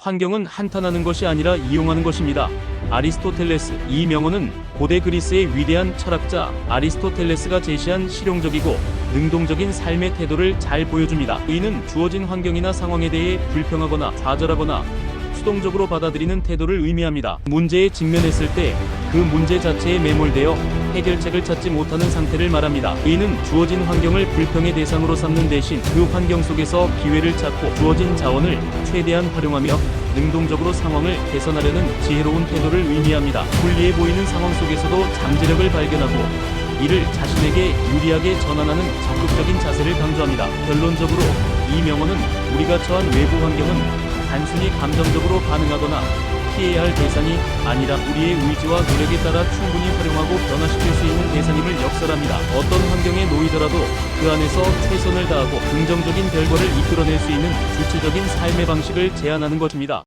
환경은 한탄하는 것이 아니라 이용하는 것입니다. 아리스토텔레스 이 명언은 고대 그리스의 위대한 철학자 아리스토텔레스가 제시한 실용적이고 능동적인 삶의 태도를 잘 보여줍니다. 이는 주어진 환경이나 상황에 대해 불평하거나 좌절하거나 수동적으로 받아들이는 태도를 의미합니다. 문제에 직면했을 때 그 문제 자체에 매몰되어 해결책을 찾지 못하는 상태를 말합니다. 이는 주어진 환경을 불평의 대상으로 삼는 대신 그 환경 속에서 기회를 찾고 주어진 자원을 최대한 활용하며 능동적으로 상황을 개선하려는 지혜로운 태도를 의미합니다. 불리해 보이는 상황 속에서도 잠재력을 발견하고 이를 자신에게 유리하게 전환하는 적극적인 자세를 강조합니다. 결론적으로 이 명언은 우리가 처한 외부 환경은 단순히 감정적으로 반응하거나 피해야 할 대상이 아니라 우리의 의지와 노력에 따라 충분히 활용하고 변화시킬 수 있는 대상임을 역설합니다. 어떤 환경에 놓이더라도 그 안에서 최선을 다하고 긍정적인 결과를 이끌어낼 수 있는 주체적인 삶의 방식을 제안하는 것입니다.